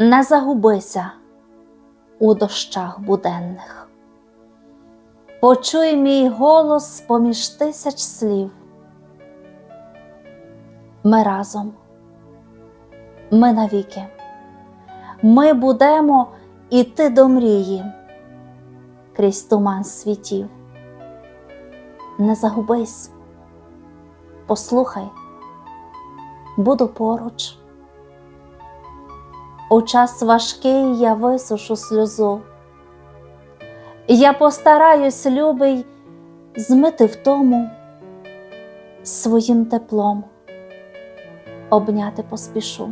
не загубися у дощах буденних. Почуй мій голос поміж тисяч слів. Ми разом, ми навіки, ми будемо іти до мрії крізь туман світів. Не загубись, послухай, буду поруч. У час важкий я висушу сльозу. Я постараюсь, любий, змити втому своїм теплом, обняти поспішу.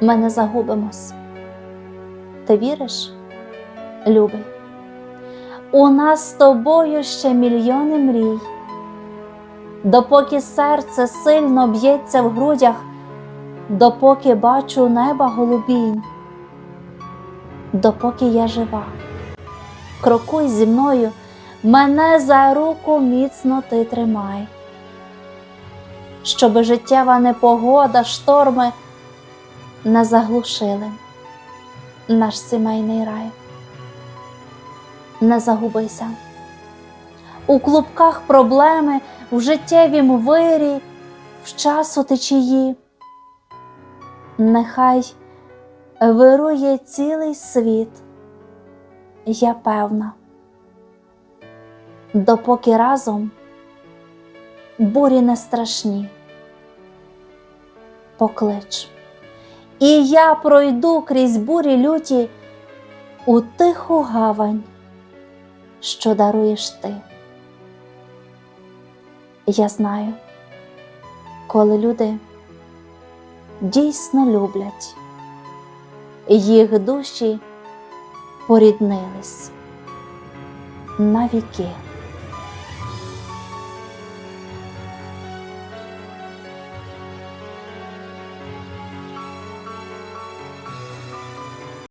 Ми не загубимось. Ти віриш, любий? У нас з тобою ще мільйони мрій. Допоки серце сильно б'ється в грудях, допоки бачу неба голубінь, допоки я жива, крокуй зі мною, мене за руку міцно ти тримай, щоби життєва непогода, шторми не заглушили наш сімейний рай. Не загубися. У клубках проблеми в життєвім вирі, в часу течії. Нехай вирує цілий світ, я певна, допоки разом бурі не страшні. Поклич, і я пройду крізь бурі люті у тиху гавань, що даруєш ти. Я знаю, коли люди дійсно люблять, їх душі поріднились навіки.